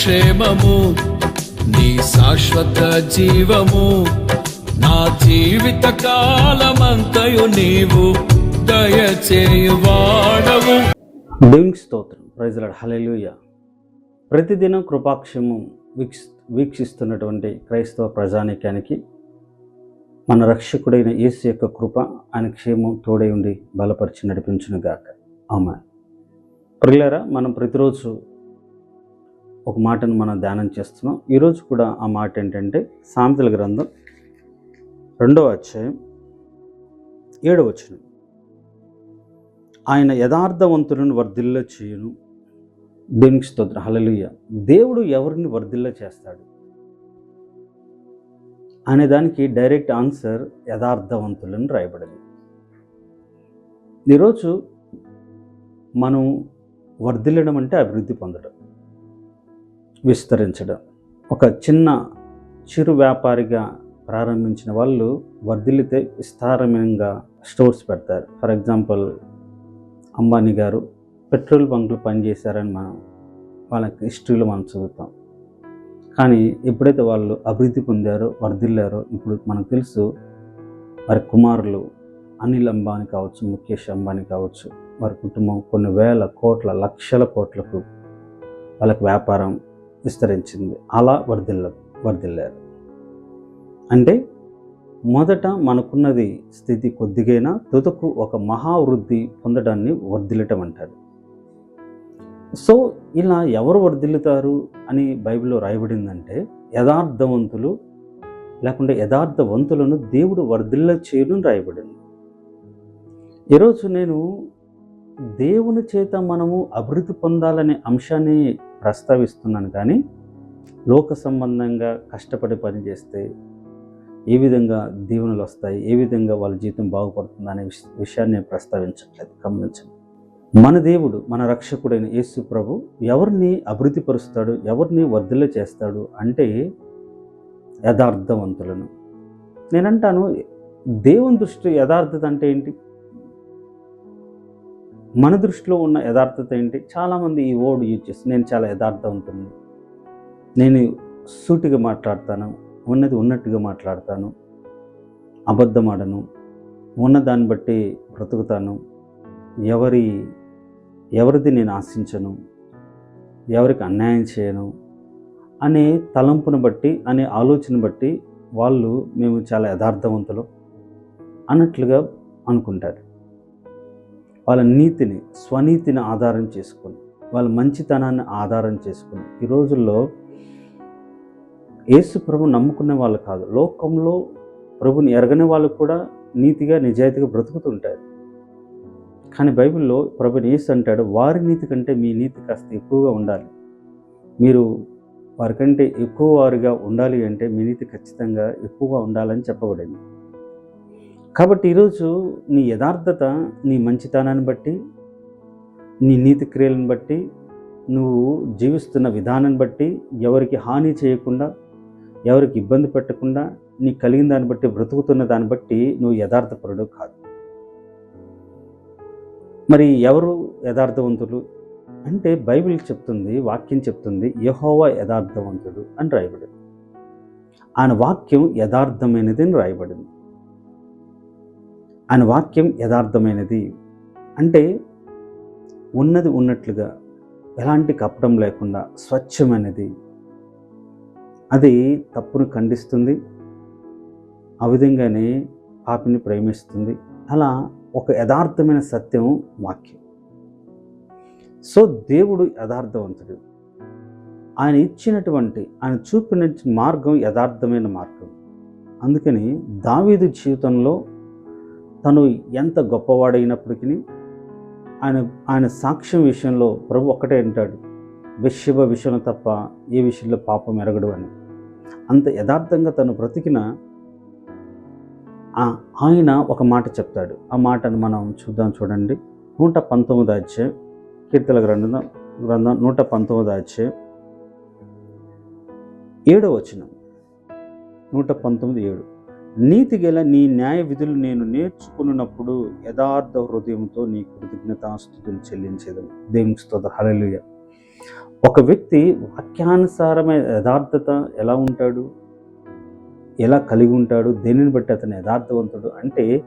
క్షేమము నీ శాశ్వత జీవము నా జీవిత కాలమంతయు నీవు దయచేయువాడవు దేవునికి స్తోత్రం. ప్రైజ్లాడ్ హలెలుయ ప్రతిదినం కృపాక్షేమం వీక్ష వీక్షిస్తున్నటువంటి క్రైస్తవ ప్రజానీక్యానికి మన రక్షకుడైన యేసు యొక్క కృప ఆయన క్షేమం తోడై ఉండి బలపరిచి నడిపించునుగాక. ఆమె ప్రిల్లరా మనం ప్రతిరోజు ఒక మాటను మనం ధ్యానం చేస్తున్నాం. ఈరోజు కూడా ఆ మాట ఏంటంటే సామెతల గ్రంథం రెండవ అధ్యాయం ఏడవ వచనం. ఆయన యథార్థవంతులను వర్ధిల్ల చేయును. దీనికి స్తోత్ర. హల్లెలూయా. దేవుడు ఎవరిని వర్ధిల్ల చేస్తాడు? అనే దానికి డైరెక్ట్ ఆన్సర్ యథార్థవంతులను రాయబడింది. ఈరోజు మనం వర్ధిల్లడం అంటే అభివృద్ధి పొందడం. విస్తరించడం. ఒక చిన్న చిరు వ్యాపారిగా ప్రారంభించిన వాళ్ళు వర్ధిల్లితే విస్తారమంగా స్టోర్స్ పెడతారు. For example Ambani garu petrol బంకులు పనిచేశారని మనం వాళ్ళకి హిస్టరీలో మనం చదువుతాం. కానీ ఎప్పుడైతే వాళ్ళు అభివృద్ధి పొందారో వర్ధిల్లారో ఇప్పుడు మనకు తెలుసు వారి కుమారులు అనిల్ అంబానీ కావచ్చు ముఖేష్ అంబానీ కావచ్చు వారి కుటుంబం కొన్ని వేల కోట్ల లక్షల కోట్లకు వాళ్ళకి వ్యాపారం విస్తరించింది. అలా వర్ధిల్ల వర్ధిల్లారు. అంటే మొదట మనకున్నది స్థితి కొద్దిగైనా తుదకు ఒక మహావృద్ధి పొందడాన్ని వర్ధిల్లటం అంటారు. సో ఇలా ఎవరు వర్ధిల్లుతారు అని బైబిల్లో రాయబడిందంటే యథార్థవంతులు లేకుంటే యథార్థవంతులను దేవుడు వర్ధిల్ల చేయడం రాయబడింది. ఈరోజు నేను దేవుని చేత మనము అభివృద్ధి పొందాలనే అంశాన్ని ప్రస్తావిస్తున్నాను కానీ లోక సంబంధంగా కష్టపడి పని చేస్తే ఏ విధంగా దీవెనలు వస్తాయి ఏ విధంగా వాళ్ళ జీవితం బాగుపడుతుంది అనే విషయాన్ని నేను ప్రస్తావించట్లేదు. గమనించండి. మన దేవుడు మన రక్షకుడైన యేసు ప్రభు ఎవరిని అభివృద్ధి పరుస్తాడు ఎవరిని వర్ధిల్ల చేస్తాడు అంటే యథార్థవంతులను. నేనంటాను దేవుని దృష్టి యథార్థత అంటే ఏంటి? మన దృష్టిలో ఉన్న యథార్థత ఏంటి? చాలామంది ఈ వర్డ్ యూజ్ చేస్తారు నేను చాలా యథార్థవంతుని నేను సూటిగా మాట్లాడతాను ఉన్నది ఉన్నట్టుగా మాట్లాడతాను అబద్ధం ఆడను ఉన్న దాన్ని బట్టి బ్రతుకుతాను ఎవరి ఎవరిది నేను ఆశించను ఎవరికి అన్యాయం చేయను అనే తలంపును బట్టి అనే ఆలోచన బట్టి వాళ్ళు మేము చాలా యథార్థవంతులు అన్నట్లుగా అనుకుంటారు. వాళ్ళ నీతిని స్వనీతిని ఆధారం చేసుకొని వాళ్ళ మంచితనాన్ని ఆధారం చేసుకొని ఈ రోజుల్లో యేసు ప్రభు నమ్ముకునే వాళ్ళు కాదు. లోకంలో ప్రభుని ఎరగని వాళ్ళు కూడా నీతిగా నిజాయితీగా బ్రతుకుతుంటారు. కానీ బైబిల్లో ప్రభుని యేసు అంటాడు వారి నీతి కంటే మీ నీతి కాస్త ఎక్కువగా ఉండాలి. మీరు వారికంటే ఎక్కువ వారిగా ఉండాలి అంటే మీ నీతి ఖచ్చితంగా ఎక్కువగా ఉండాలని చెప్పబడింది. కాబట్టి ఈరోజు నీ యథార్థత నీ మంచితనాన్ని బట్టి నీ నీతి క్రియలను బట్టి నువ్వు జీవిస్తున్న విధానాన్ని బట్టి ఎవరికి హాని చేయకుండా ఎవరికి ఇబ్బంది పెట్టకుండా నీకు కలిగిన దాన్ని బట్టి బ్రతుకుతున్న దాన్ని బట్టి నువ్వు యథార్థపరుడు కాదు. మరి ఎవరు యథార్థవంతులు? అంటే బైబిల్ చెప్తుంది వాక్యం చెప్తుంది యహోవా యథార్థవంతుడు అని రాయబడింది. ఆయన వాక్యం యథార్థమైనది అని రాయబడింది. ఆయన వాక్యం యథార్థమైనది. అంటే ఉన్నది ఉన్నట్లుగా ఎలాంటి కపటం లేకుండా స్వచ్ఛమైనది. అది తప్పును ఖండిస్తుంది ఆ విధంగానే పాపిని ప్రేమిస్తుంది. అలా ఒక యథార్థమైన సత్యం వాక్యం. సో దేవుడు యథార్థవంతుడు. ఆయన ఇచ్చినటువంటి ఆయన చూపిన మార్గం యథార్థమైన మార్గం. అందుకని దావీదు జీవితంలో తను ఎంత గొప్పవాడైనప్పటికీ ఆయన ఆయన సాక్ష్యం విషయంలో ప్రభు ఒక్కటే అంటాడు విషవ విషయం తప్ప ఏ విషయంలో పాపం ఎరగడు అని. అంత యథార్థంగా తను బ్రతికిన ఆయన ఒక మాట చెప్తాడు. ఆ మాటను మనం చూద్దాం చూడండి. నూట పంతొమ్మిది అధ్యాయం కీర్తల గ్రంథం గ్రంథం నూట పంతొమ్మిది అధ్యాయం ఏడో వచనం. నూట పంతొమ్మిది ఏడు. నీతి గల నీ న్యాయ విధులు నేను నేర్చుకున్నప్పుడు యథార్థ హృదయంతో నీ కృతజ్ఞతాస్థుతులు చెల్లించేది. దేవునికి స్తోత్ర. హలలుయ ఒక వ్యక్తి వాక్యానుసారమైన యథార్థత ఎలా ఉంటాడు? ఎలా కలిగి ఉంటాడు? దేనిని బట్టి అతను యథార్థవంతుడు? అంటే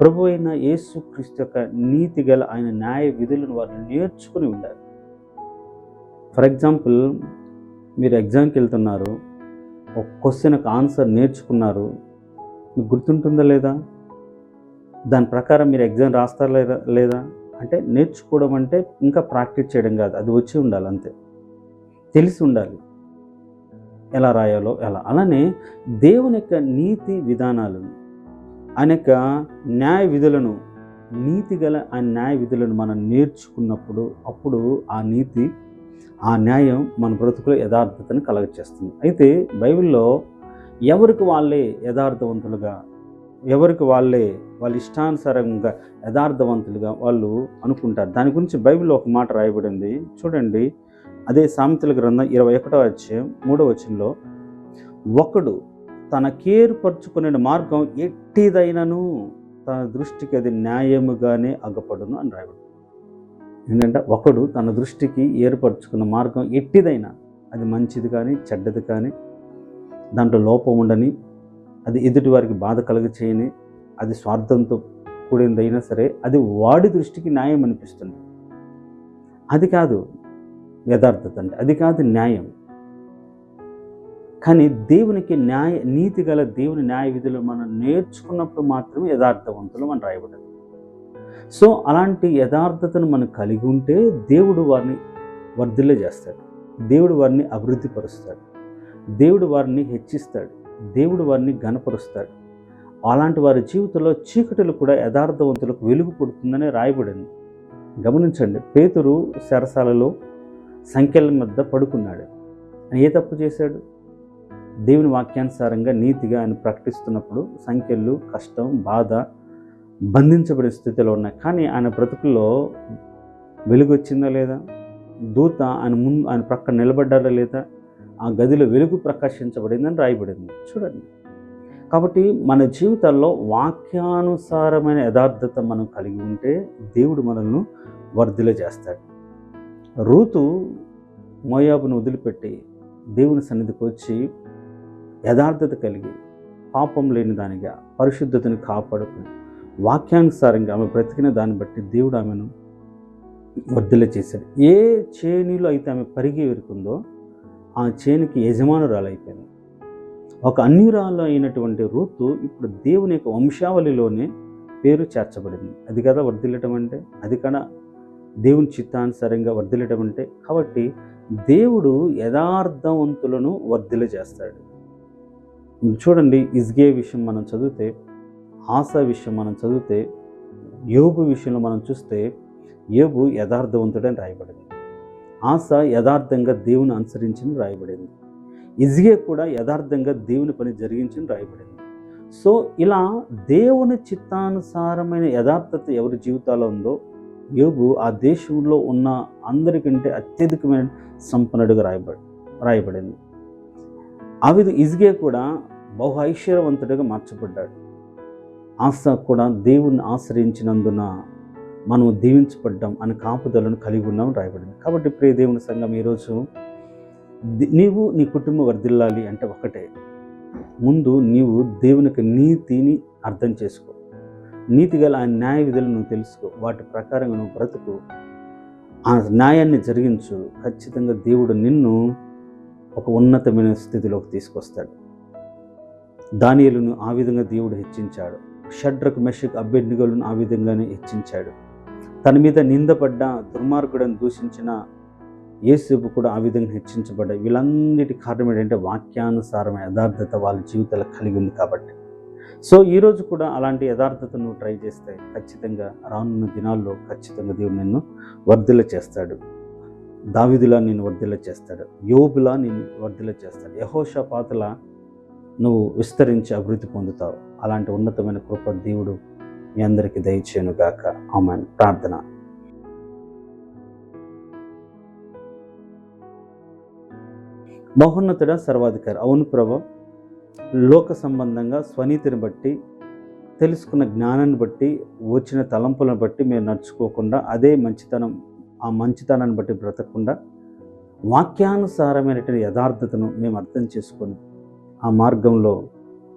ప్రభు అయిన యేసు క్రీస్తు యొక్క నీతి గల ఆయన న్యాయ విధులను వారు నేర్చుకుని ఉండాలి. ఫర్ ఎగ్జాంపుల్ మీరు ఎగ్జామ్కి వెళ్తున్నారు ఒక క్వశ్చన్కి ఆన్సర్ నేర్చుకున్నారు మీకు గుర్తుంటుందా లేదా? దాని ప్రకారం మీరు ఎగ్జామ్ రాస్తారా లేదా లేదా? అంటే నేర్చుకోవడం అంటే ఇంకా ప్రాక్టీస్ చేయడం కాదు అది వచ్చి ఉండాలి అంతే. తెలిసి ఉండాలి. ఎలా రాయాలో ఎలా. అలానే దేవుని యొక్క నీతి విధానాలను ఆయన యొక్క న్యాయ విధులను నీతి గల ఆ న్యాయ విధులను మనం నేర్చుకున్నప్పుడు అప్పుడు ఆ నీతి ఆ న్యాయం మన బ్రతుకులో యథార్థతను కలగచేస్తుంది. అయితే బైబిల్లో ఎవరికి వాళ్ళే యథార్థవంతులుగా ఎవరికి వాళ్ళే వాళ్ళ ఇష్టానుసారంగా యథార్థవంతులుగా వాళ్ళు అనుకుంటారు. దాని గురించి బైబిల్లో ఒక మాట రాయబడింది. చూడండి. అదే సామెతల గ్రంథం ఇరవై ఒకటో వచ్చే మూడో వచనంలో ఒకడు తన కేర్పరుచుకునే మార్గం ఎట్టిదైనను తన దృష్టికి అది న్యాయముగానే అగపడును అని రాయబడి ఏంటంటే ఒకడు తన దృష్టికి ఏర్పరచుకున్న మార్గం ఎట్టిదైనా అది మంచిది కానీ చెడ్డది కానీ దాంట్లో లోపం ఉండని అది ఎదుటి వారికి బాధ కలుగ చేయని అది స్వార్థంతో కూడిందైనా సరే అది వాడి దృష్టికి న్యాయం అనిపిస్తుంది. అది కాదు యథార్థత అంటే అది కాదు న్యాయం. కానీ దేవునికి న్యాయ నీతి గల దేవుని న్యాయ విధులు మనం నేర్చుకున్నప్పుడు మాత్రమే యథార్థవంతులు మనం రాయబడదు సో అలాంటి యథార్థతను మనం కలిగి ఉంటే దేవుడు వారిని వర్ధిల్ల చేస్తాడు దేవుడు వారిని అభివృద్ధి పరుస్తాడు దేవుడు వారిని హెచ్చిస్తాడు. దేవుడు వారిని గనపరుస్తాడు అలాంటి వారి జీవితంలో చీకటిలు కూడా యథార్థవంతులకు వెలుగు పుడుతుందని రాయబడింది. గమనించండి పేతురు సరసాలలో సంఖ్యల మధ్య పడుకున్నాడు. ఆయన ఏ తప్పు చేశాడు? దేవుని వాక్యానుసారంగా నీతిగా ఆయన ప్రకటిస్తున్నప్పుడు సంఖ్యలు కష్టం బాధ బంధించబడే స్థితిలో ఉన్నాయి. కానీ ఆయన బ్రతుకుల్లో వెలుగొచ్చిందా లేదా? దూత ఆయన ముందు ఆయన ప్రక్క నిలబడ్డారా లేదా? ఆ గదిలో వెలుగు ప్రకాశించబడిందని రాయబడింది. చూడండి. కాబట్టి మన జీవితాల్లో వాక్యానుసారమైన యథార్థత మనం కలిగి ఉంటే దేవుడు మనల్ని వర్ధిల చేస్తాడు. రూతు మోయాబును వదిలిపెట్టి దేవుని సన్నిధికి వచ్చి యథార్థత కలిగి పాపం లేని దానిగా పరిశుద్ధతను కాపాడుకుని వాక్యానుసారంగా ఆమె బ్రతికిన దాన్ని బట్టి దేవుడు ఆమెను వర్ధిల చేశాడు. ఏ చేనిలో అయితే ఆమె పరిగి వెరుకుందో ఆ చేనుకి యజమానురాలైపోయింది ఒక అన్యురాలు అయినటువంటి రూతు ఇప్పుడు దేవుని యొక్క వంశావళిలోనే పేరు చేర్చబడింది. అది కదా వర్ధిల్లటం అంటే? అది కదా దేవుని చిత్తానుసారంగా వర్ధిల్లటం అంటే? కాబట్టి దేవుడు యథార్థవంతులను వర్ధిల చేస్తాడు. చూడండి ఇజ్గే విషయం మనం చదివితే ఆశ విషయం మనం చదివితే యోగు విషయంలో మనం చూస్తే యోగు యథార్థవంతుడని రాయబడింది. ఆశ యథార్థంగా దేవుని అనుసరించింది రాయబడింది. ఇజ్గే కూడా యథార్థంగా దేవుని పని జరిగించింది రాయబడింది. సో ఇలా దేవుని చిత్తానుసారమైన యథార్థత ఎవరి జీవితాల్లో ఉందో యోగు ఆ దేశంలో ఉన్న అందరికంటే అత్యధికమైన సంపన్నుడిగా రాయబడి రాయబడింది. ఆ విధ ఇజ్గే కూడా బహు ఐశ్వర్యవంతుడిగా మార్చబడ్డాడు. ఆశ కూడా దేవుణ్ణి ఆశ్రయించినందున మనం దీవించబడ్డాం అనే కాపుదలను కలిగి ఉన్నాం రాయబడింది. కాబట్టి ప్రియ దేవుని సంఘం ఈరోజు నీవు నీ కుటుంబం వర్ధిల్లాలి అంటే ఒకటే. ముందు నీవు దేవునికి నీతిని అర్థం చేసుకో. నీతి గల ఆ న్యాయ విధులు నువ్వు తెలుసుకో. వాటి ప్రకారంగా నువ్వు బ్రతుకు. ఆ న్యాయాన్ని జరిగించు. ఖచ్చితంగా దేవుడు నిన్ను ఒక ఉన్నతమైన స్థితిలోకి తీసుకొస్తాడు. దానియలను ఆ విధంగా దేవుడు హెచ్చించాడు. షడ్రకు మెషక్ అభ్యర్థిగలను ఆ విధంగానే హెచ్చించాడు. తన మీద నిందపడ్డ దుర్మార్గుడని దూషించిన యేసుపు కూడా ఆ విధంగా హెచ్చించబడ్డాయి వీళ్ళన్నిటి కారణం ఏంటంటే వాక్యానుసారమైన యథార్థత వాళ్ళ జీవితాలు కలిగి ఉంది కాబట్టి. సో ఈరోజు కూడా అలాంటి యథార్థతను ట్రై చేస్తే ఖచ్చితంగా రానున్న దినాల్లో ఖచ్చితంగా దేవుడు నిన్ను వర్ధిల్ల చేస్తాడు. దావిదిలా నేను వర్ధిల్ల చేస్తాడు. యోబులా నేను వర్ధిల్ల చేస్తాడు. యహోషపాతుల నువ్వు విస్తరించి అభివృద్ధి పొందుతావు. అలాంటి ఉన్నతమైన కృప దేవుడు మీ అందరికీ దయచేయను గాక ఆమెన్. ప్రార్థన. మహోన్నతుడ సర్వాధికారి. అవును ప్రభ లోక సంబంధంగా స్వనీతిని బట్టి తెలుసుకున్న జ్ఞానాన్ని బట్టి వచ్చిన తలంపులను బట్టి మేము నడుచుకోకుండా అదే మంచితనం ఆ మంచితనాన్ని బట్టి బ్రతకకుండా వాక్యానుసారమైనటువంటి యథార్థతను మేము అర్థం చేసుకొని ఆ మార్గంలో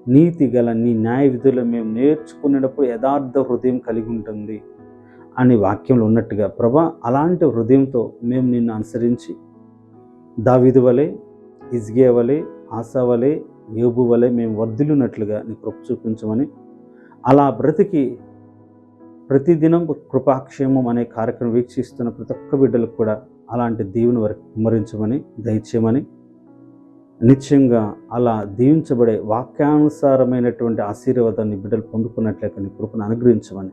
నీతి గల నీ న్యాయ విధులు మేము నేర్చుకునేటప్పుడు యథార్థ హృదయం కలిగి ఉంటుంది అనే వాక్యంలో ఉన్నట్టుగా ప్రభా అలాంటి హృదయంతో మేము నిన్ను అనుసరించి దావిదు వలె ఇజ్గే వలె ఆశా వలె యోబు వలె మేము వర్ధిల్లున్నట్లుగా నీ కృప చూపించమని అలా బ్రతికి ప్రతిదినం కృపాక్షేమం అనే కార్యక్రమం వీక్షిస్తున్న ప్రతి ఒక్క బిడ్డలకు కూడా అలాంటి దీవుని వరకు కుమ్మరించమని దయచేయమని నిత్యంగా అలా దీవించబడే వాక్యానుసారమైనటువంటి ఆశీర్వాదాన్ని బిడ్డలు పొందుకున్నట్లే నీ కృపను అనుగ్రహించమని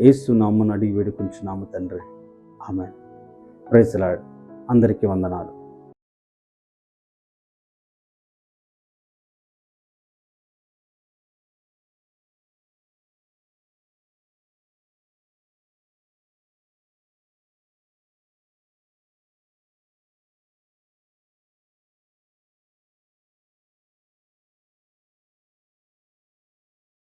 ఏసు అడిగి వేడుకుంటున్నాము తండ్రి. ఆమె ప్రైజ్లాడ్ అందరికీ వందనాలు.